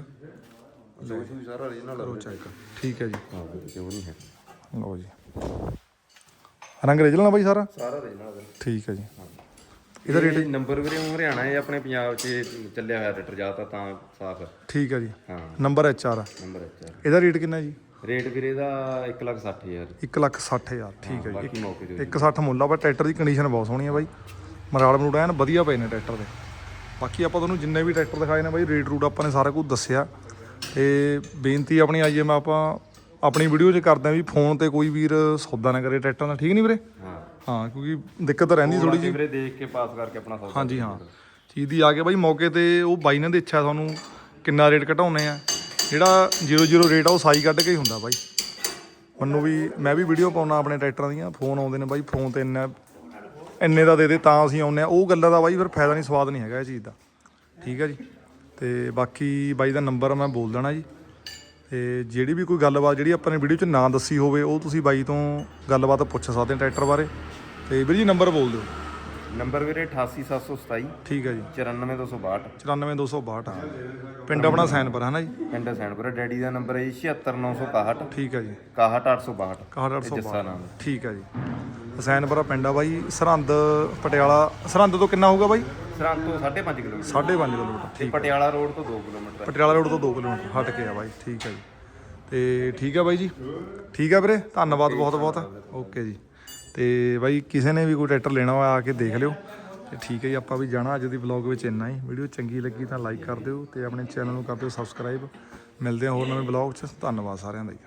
ਵੀ ਸਾਰਾ original ਆ ਚੈੱਕ ਠੀਕ ਹੈ ਜੀ। ਹਾਂ ਕਿਉਂ ਨਹੀਂ ਹੈ। ਲਓ ਜੀ। ਰੰਗ ਰਿਜਲ ਨਾ ਬਾਈ ਸਾਰਾ? ਸਾਰਾ original ਹੈ ਠੀਕ ਹੈ ਜੀ। ਇਹਦਾ ਰੇਟ ਨੰਬਰ ਵੀਰੇ ਉਹ ਹਰਿਆਣਾ ਹੈ ਆਪਣੇ ਪੰਜਾਬ 'ਚ ਚੱਲਿਆ ਹੋਇਆ ਰੇਟਰ ਜ਼ਿਆਦਾ ਤਾਂ ਸਾਫ਼ ਠੀਕ ਹੈ ਜੀ। ਹਾਂ। ਨੰਬਰ ਐਚ ਆਰ ਨੰਬਰ ਅੱਛਾ ਇਹਦਾ ਰੇਟ ਕਿੰਨਾ ਜੀ? ਰੇਟ ਵੀਰੇ ਦਾ 160000 1 ਲੱਖ 60 ਹਜ਼ਾਰ ਠੀਕ ਹੈ ਜੀ। ਬਾਕੀ ਮੌਕੇ ਤੇ 1 60 ਮੁੱਲ ਆ ਪਰ ਟਰੈਕਟਰ ਦੀ ਕੰਡੀਸ਼ਨ ਬਹੁਤ ਸੋਹਣੀ ਹੈ ਬਾਈ। ਮਰਾੜ ਮਰੂੜ ਐਨ ਵਧੀਆ ਪਏ ਨੇ ਟਰੈਕਟਰ ਦੇ। ਬਾਕੀ ਆਪਾਂ ਤੁਹਾਨੂੰ ਜਿੰਨੇ ਵੀ ਟਰੈਕਟਰ ਦਿਖਾਏ ਨੇ ਬਾਈ ਰੇਟ ਰੂਟ ਆਪਾਂ ਨੇ ਸਾਰਾ ਕੁਝ ਦੱਸਿਆ। ਤੇ ਬੇਨਤੀ ਆਪਣੀ ਆਈ ਹੈ ਮੈਂ ਆਪਾਂ ਆਪਣੀ ਵੀਡੀਓ 'ਚ ਕਰਦੇ ਹਾਂ ਵੀ ਫੋਨ ਤੇ ਕੋਈ ਵੀਰ ਸੌਦਾ ਨਾ ਕਰੇ ਟਰੈਕਟਰ ਦਾ ਠੀਕ ਨਹੀਂ ਵੀਰੇ? ਹਾਂ। ਹਾਂ ਕਿਉਂਕਿ ਦਿੱਕਤ ਤਾਂ ਰਹਿੰਦੀ ਥੋੜੀ ਥੋੜੀ ਵੀਰੇ ਦੇਖ ਕੇ ਪਾਸ ਕਰਕੇ ਆਪਣਾ ਸੌਦਾ ਹਾਂਜੀ ਹਾਂ। ਚੀਜ਼ ਦੀ ਆ ਕੇ ਬਾਈ ਮੌਕੇ ਤੇ ਉਹ ਬਾਈ ਨੇ ਦੇਖਿਆ ਤੁਹਾਨੂੰ ਕਿੰਨਾ ਰੇਟ ਘਟਾਉਨੇ ਆ। ਜਿਹੜਾ 00 ਰੇਟ ਆ ਉਹ ਸਾਈ ਕੱਢ ਕੇ ਹੀ ਹੁੰਦਾ ਬਾਈ। ਮੈਨੂੰ ਵੀ ਮੈਂ ਵੀ ਵੀਡੀਓ ਪਾਉਣਾ ਆਪਣੇ ਟਰੈਕਟਰਾਂ ਦੀਆਂ ਫੋਨ ਆਉਂਦੇ ਨੇ ਬਾਈ ਫੋਨ ਤੇ ਇੰਨਾ ਇੰਨੇ ਦਾ ਦੇ ਦੇ ਤਾਂ ਅਸੀਂ ਆਉਂਦੇ ਆ। ਉਹ ਗੱਲਾਂ ਦਾ ਬਾਈ ਫਿਰ ਫਾਇਦਾ ਨਹੀਂ ਸਵਾਦ ਨਹੀਂ ਹੈਗਾ ਇਹ ਚੀਜ਼ ਦਾ। ਠੀਕ ਹੈ ਜੀ। ਤੇ ਬਾਕੀ ਬਾਈ ਦਾ ਨੰਬਰ ਮੈਂ ਬੋਲ ਦੇਣਾ ਜੀ। ਤੇ ਜਿਹੜੀ ਵੀ ਕੋਈ ਗੱਲਬਾਤ ਜਿਹੜੀ ਆਪਾਂ ਨੇ ਵੀਡੀਓ 'ਚ ਨਾ ਦੱਸੀ ਹੋਵੇ ਉਹ ਤੁਸੀਂ ਬਾਈ ਤੋਂ ਗੱਲਬਾਤ ਪੁੱਛ ਸਕਦੇ ਹੋ ਟਰੈਕਟਰ ਬਾਰੇ। ਤੇ ਵੀਰ ਜੀ ਨੰਬਰ ਬੋਲ ਦਿਓ। ਨੰਬਰ ਵੀਰੇ 88727 ਠੀਕ ਹੈ ਜੀ। 94262 94262 ਆ ਪਿੰਡ ਆਪਣਾ ਸੈਨਪੁਰ ਹੈ ਨਾ ਜੀ? ਪਿੰਡ ਸੈਂਡਪੁਰ ਡੈਡੀ ਦਾ ਨੰਬਰ ਹੈ ਜੀ 76961 ਠੀਕ ਹੈ ਜੀ। 61862 6862 ਜੱਸਾ ਨਾਮ ਠੀਕ ਹੈ ਜੀ। ਸੈਨਪੁਰਾ ਪਿੰਡ ਆ ਬਾਈ। ਸਰਹੰਦ ਪਟਿਆਲਾ। ਸਰਹੰਦ ਤੋਂ ਕਿੰਨਾ ਹੋਊਗਾ ਬਾਈ? ਸਰਹੰਦ ਤੋਂ 5.5 ਕਿਲੋਮੀਟਰ। 5.5 ਕਿਲੋਮੀਟਰ ਤੇ ਪਟਿਆਲਾ ਰੋਡ ਤੋਂ 2 ਕਿਲੋਮੀਟਰ ਪਟਿਆਲਾ ਰੋਡ ਤੋਂ 2 ਕਿਲੋਮੀਟਰ ਹਟ ਕੇ ਆ ਬਾਈ ਠੀਕ ਹੈ ਜੀ। ਤੇ ਠੀਕ ਹੈ ਬਾਈ ਜੀ? ਠੀਕ ਹੈ ਵੀਰੇ ਧੰਨਵਾਦ ਬਹੁਤ ਬਹੁਤ। ਓਕੇ ਜੀ। ਤੇ ਬਾਈ ਕਿਸੇ ਨੇ ਵੀ ਕੋਈ ਟਰੈਕਟਰ ਲੈਣਾ ਹੋਇਆ ਆ ਕੇ ਦੇਖ ਲਿਓ। ਤੇ ਠੀਕ ਹੈ ਜੀ ਆਪਾਂ ਵੀ ਜਾਣਾ ਅੱਜ ਦੀ ਵਲੌਗ ਵਿੱਚ ਇੰਨਾ ਹੀ। ਵੀਡੀਓ ਚੰਗੀ ਲੱਗੀ ਤਾਂ ਲਾਈਕ ਕਰ ਦਿਓ ਤੇ ਆਪਣੇ ਚੈਨਲ ਨੂੰ ਕਰ ਦਿਓ ਸਬਸਕ੍ਰਾਈਬ ਮਿਲਦੇ ਹਾਂ ਹੋਰ ਨਵੇਂ ਵਲੌਗ 'ਚ। ਧੰਨਵਾਦ ਸਾਰਿਆਂ ਦਾ ਜੀ।